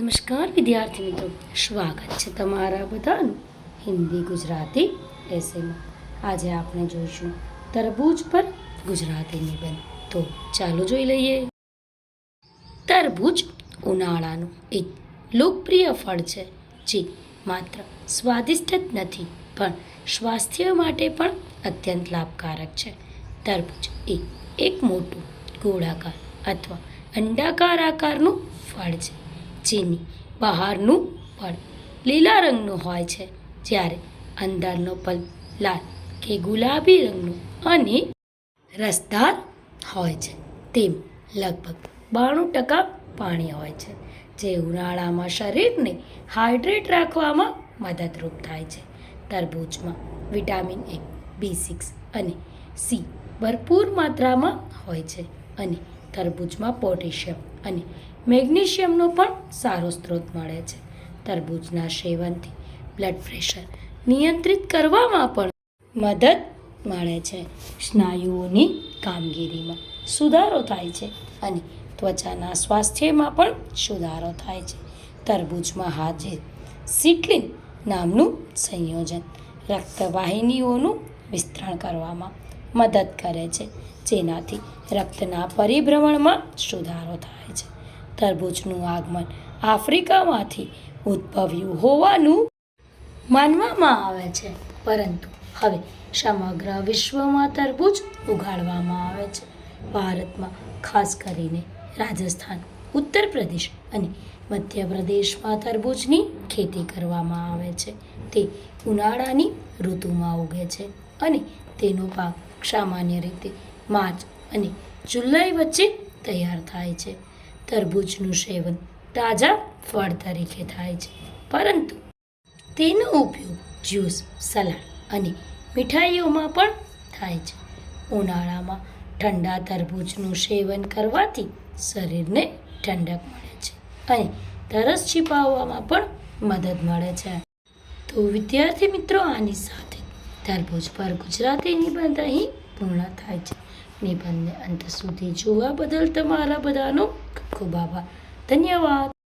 નમસ્કાર વિદ્યાર્થી મિત્રો સ્વાગત છે તમારા બધાનું હિન્દી ગુજરાતી એસેમાં આજે આપણે જોઈશું તરબૂચ પર ગુજરાતી નિબંધ તો ચાલો જોઈ લઈએ તરબૂચ ઉનાળાનું એક લોકપ્રિય ફળ છે, જે માત્ર સ્વાદિષ્ટ જ નથી, પણ સ્વાસ્થ્ય માટે પણ અત્યંત લાભકારક છે. તરબૂચ એ એક મોટું ગોળાકાર અથવા અંડાકાર આકારનું ફળ છે. જેની બહારનું ફળ લીલા રંગનું હોય છે. જ્યારે અંદરનો પલ લાલ કે ગુલાબી રંગનું અને રસદાર હોય છે. તેમ લગભગ બાણું ટકા પાણી હોય છે, જે ઉનાળામાં શરીરને હાઇડ્રેટ રાખવામાં મદદરૂપ થાય છે. તરબૂચમાં વિટામિન એ, બી સિક્સ અને સી ભરપૂર માત્રામાં હોય છે અને તરબૂચમાં પોટેશિયમ અને મેગ્નેશિયમનો પણ સારો સ્ત્રોત મળે છે. તરબૂચના સેવનથી બ્લડ પ્રેશર નિયંત્રિત કરવામાં પણ મદદ મળે છે. સ્નાયુઓની કામગીરીમાં સુધારો થાય છે અને ત્વચાના સ્વાસ્થ્યમાં પણ સુધારો થાય છે. તરબૂચમાં હાજર સિટલિન નામનું સંયોજન રક્તવાહિનીઓનું વિસ્તરણ કરવામાં મદદ કરે છે, જેનાથી રક્તના પરિભ્રમણમાં સુધારો થાય છે. તરબૂચનું આગમન આફ્રિકામાંથી ઉદ્ભવ્યું હોવાનું માનવામાં આવે છે, પરંતુ હવે સમગ્ર વિશ્વમાં તરબૂચ ઉગાડવામાં આવે છે. ભારતમાં ખાસ કરીને રાજસ્થાન ઉત્તર પ્રદેશ અને મધ્યપ્રદેશમાં તરબૂચની ખેતી કરવામાં આવે છે. તે ઉનાળાની ઋતુમાં ઉગે છે અને તેનો પાક સામાન્ય રીતે માર્ચ અને જુલાઈ વચ્ચે તૈયાર થાય છે. તરબૂચનું સેવન તાજા ફળ તરીકે થાય છે. પરંતુ તેનો ઉપયોગ જ્યુસ, સલાડ અને મીઠાઈઓમાં પણ થાય છે. ઉનાળામાં ઠંડા તરબૂચનું સેવન કરવાથી શરીરને ઠંડક મળે છે અને તરસ છીપાવવામાં પણ મદદ મળે છે. તો વિદ્યાર્થી મિત્રો, આની સાથે તરબૂચ પર ગુજરાતી નિબંધ અહીં પૂર્ણ થાય છે. નિબંધને અંત સુધી જોવા બદલ તમારા બધાનો ખૂબ આભાર. ધન્યવાદ.